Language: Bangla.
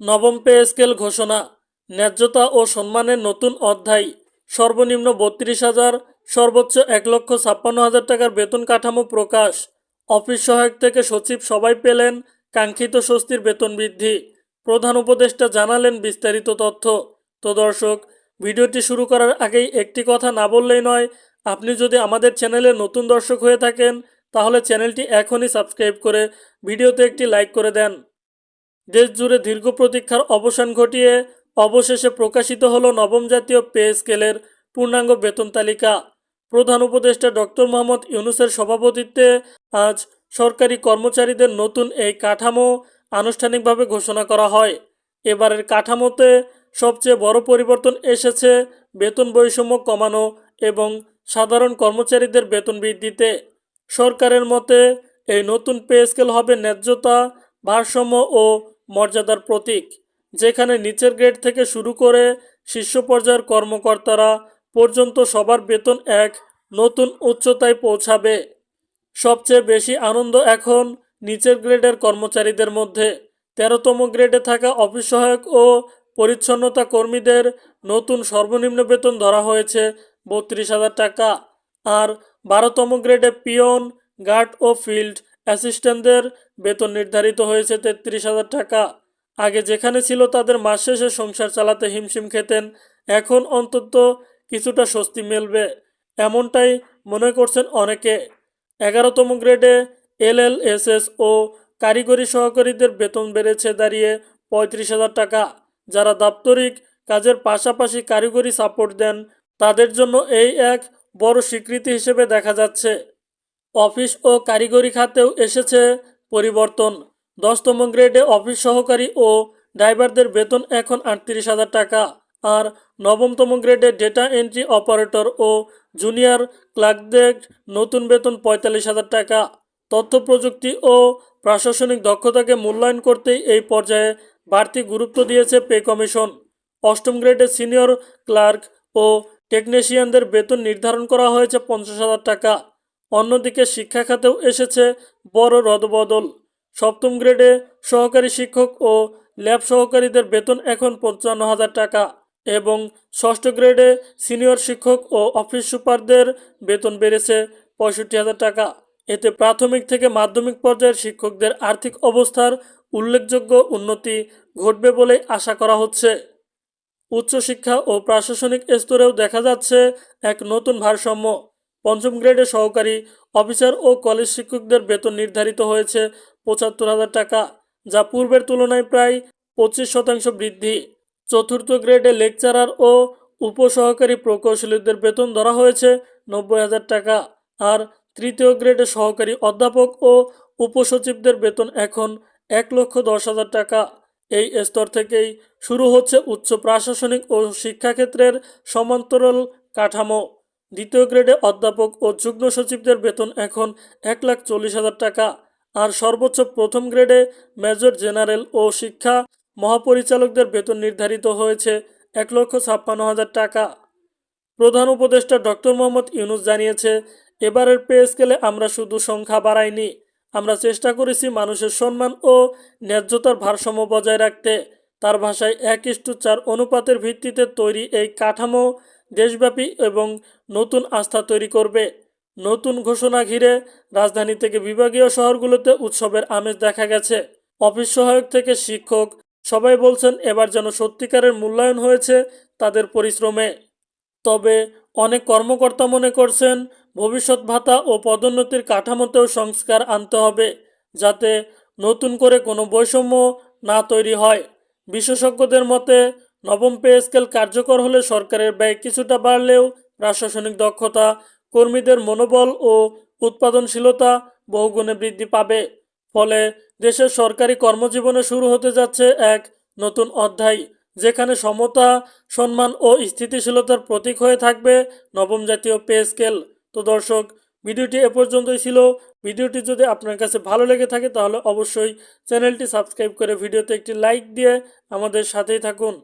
নবম পে স্কেল ঘোষণা। ন্যায্যতা ও সম্মানের নতুন অধ্যায়। সর্বনিম্ন বত্রিশ হাজার, সর্বোচ্চ এক লক্ষ ছাপ্পান্ন হাজার টাকার বেতন কাঠামো প্রকাশ। অফিস সহায়ক থেকে সচিব সবাই পেলেন, কাঙ্ক্ষিত স্বস্তির বেতন বৃদ্ধি। প্রধান উপদেষ্টা জানালেন বিস্তারিত তথ্য। তো দর্শক, ভিডিওটি শুরু করার আগেই একটি কথা না বললেই নয়, আপনি যদি আমাদের চ্যানেলে নতুন দর্শক হয়ে থাকেন, তাহলে চ্যানেলটি এখনই সাবস্ক্রাইব করে ভিডিওতে একটি লাইক করে দেন। দেশ জুড়ে দীর্ঘ প্রতীক্ষার অবসান ঘটিয়ে অবশেষে প্রকাশিত হল নবম জাতীয় পে স্কেলের পূর্ণাঙ্গ বেতন তালিকা। প্রধান উপদেষ্টা ডক্টর মোহাম্মদ ইউনুসের সভাপতিত্বে আজ সরকারি কর্মচারীদের নতুন এই কাঠামো আনুষ্ঠানিকভাবে ঘোষণা করা হয়। এবারের কাঠামোতে সবচেয়ে বড় পরিবর্তন এসেছে বেতন বৈষম্য কমানো এবং সাধারণ কর্মচারীদের বেতন বৃদ্ধিতে। সরকারের মতে, এই নতুন পে স্কেল হবে ন্যায্যতা, ভারসাম্য ও মর্যাদার প্রতীক, যেখানে নিচের গ্রেড থেকে শুরু করে শীর্ষ পর্যায়ের কর্মকর্তারা পর্যন্ত সবার বেতন এক, নতুন উচ্চতায় পৌঁছাবে। সবচেয়ে বেশি আনন্দ এখন নিচের গ্রেডের কর্মচারীদের মধ্যে। তেরোতম গ্রেডে থাকা অফিস সহায়ক ও পরিচ্ছন্নতা কর্মীদের নতুন সর্বনিম্ন বেতন ধরা হয়েছে বত্রিশ হাজার টাকা। আর বারোতম গ্রেডে পিয়ন, গার্ড ও ফিল্ড অ্যাসিস্ট্যান্টদের বেতন নির্ধারিত হয়েছে তেত্রিশ হাজার টাকা। আগে যেখানে ছিল তাদের মাস শেষে সংসার চালাতে হিমশিম খেতেন, এখন অন্তত কিছুটা স্বস্তি মিলবে, এমনটাই মনে করছেন অনেকে। এগারোতম গ্রেডে এল এল এস এস ও কারিগরি সহকারীদের বেতন বেড়েছে দাঁড়িয়ে পঁয়ত্রিশ হাজার টাকা। যারা দাপ্তরিক কাজের পাশাপাশি কারিগরি সাপোর্ট দেন, তাদের জন্য এই এক বড় স্বীকৃতি হিসেবে দেখা যাচ্ছে। অফিস ও কারিগরি খাতেও এসেছে পরিবর্তন। দশতম গ্রেডে অফিস সহকারী ও ড্রাইভারদের বেতন এখন আটত্রিশ হাজার টাকা। আর নবমতম গ্রেডে ডেটা এন্ট্রি অপারেটর ও জুনিয়র ক্লার্কদের নতুন বেতন পঁয়তাল্লিশ হাজার টাকা। তথ্য প্রযুক্তি ও প্রশাসনিক দক্ষতাকে মূল্যায়ন করতেই এই পর্যায়ে বাড়তি গুরুত্ব দিয়েছে পে কমিশন। অষ্টম গ্রেডে সিনিয়র ক্লার্ক ও টেকনিশিয়ানদের বেতন নির্ধারণ করা হয়েছে পঞ্চাশ হাজার টাকা। অন্যদিকে শিক্ষা খাতেও এসেছে বড় রদবদল। সপ্তম গ্রেডে সহকারী শিক্ষক ও ল্যাব সহকারীদের বেতন এখন পঞ্চান্ন হাজার টাকা এবং ষষ্ঠ গ্রেডে সিনিয়র শিক্ষক ও অফিস সুপারদের বেতন বেড়েছে পঁয়ষট্টি হাজার টাকা। এতে প্রাথমিক থেকে মাধ্যমিক পর্যায়ের শিক্ষকদের আর্থিক অবস্থার উল্লেখযোগ্য উন্নতি ঘটবে বলেই আশা করা হচ্ছে। উচ্চশিক্ষা ও প্রশাসনিক স্তরেও দেখা যাচ্ছে এক নতুন ভারসাম্য। পঞ্চম গ্রেডে সহকারী অফিসার ও কলেজ শিক্ষকদের বেতন নির্ধারিত হয়েছে পঁচাত্তর হাজার টাকা, যা পূর্বের তুলনায় প্রায় পঁচিশ শতাংশ বৃদ্ধি। চতুর্থ গ্রেডে লেকচারার ও উপসহকারী প্রকৌশলীদের বেতন ধরা হয়েছে নব্বই হাজার টাকা আর তৃতীয় গ্রেডে সহকারী অধ্যাপক ও উপসচিবদের বেতন এখন এক লক্ষ দশ হাজার টাকা। এই স্তর থেকেই শুরু হচ্ছে উচ্চ প্রশাসনিক ও শিক্ষাক্ষেত্রের সমান্তরাল কাঠামো। দ্বিতীয় গ্রেডে অধ্যাপক ও যুগ্ম সচিবদের বেতন এখন এক লাখ চল্লিশ হাজার টাকা। আর সর্বোচ্চ প্রথম গ্রেডে মেজর জেনারেল ও শিক্ষা মহাপরিচালকদের বেতন নির্ধারিত হয়েছে এক লক্ষ ছাপ্পান্ন হাজার টাকা। প্রধান উপদেষ্টা ডক্টর মোহাম্মদ ইউনুস জানিয়েছে, এবারের পে স্কেলে আমরা শুধু সংখ্যা বাড়াইনি, আমরা চেষ্টা করেছি মানুষের সম্মান ও ন্যায্যতার ভারসাম্য বজায় রাখতে। তার ভাষায় এক ইস্টু চার অনুপাতের ভিত্তিতে তৈরি এই কাঠামো দেশব্যাপী এবং নতুন আস্থা তৈরি করবে। নতুন ঘোষণা ঘিরে রাজধানী থেকে বিভাগীয় শহরগুলোতে উৎসবের আমেজ দেখা গেছে। অফিস সহায়ক থেকে শিক্ষক, সবাই বলছেন এবার যেন সত্যিকারের মূল্যায়ন হয়েছে তাদের পরিশ্রমে। তবে অনেক কর্মকর্তা মনে করছেন ভবিষ্যৎ ভাতা ও পদোন্নতির কাঠামোতেও সংস্কার আনতে হবে, যাতে নতুন করে কোনো বৈষম্য না তৈরি হয়। বিশেষজ্ঞদের মতে নবম পে স্কেল কার্যকর হলে সরকারের ব্যয় কিছুটা বাড়লেও প্রশাসনিক দক্ষতা, কর্মীদের মনোবল ও উৎপাদনশীলতা বহুগুণে বৃদ্ধি পাবে। ফলে দেশের সরকারি কর্মজীবনে শুরু হতে যাচ্ছে এক নতুন অধ্যায়, যেখানে সমতা, সম্মান ও স্থিতিশীলতার প্রতীক হয়ে থাকবে নবম জাতীয় পে স্কেল। তো দর্শক, ভিডিওটি এ পর্যন্তই ছিল। ভিডিওটি যদি আপনার কাছে ভালো লেগে থাকে, তাহলে অবশ্যই চ্যানেলটি সাবস্ক্রাইব করে ভিডিওতে একটি লাইক দিয়ে আমাদের সাথেই থাকুন।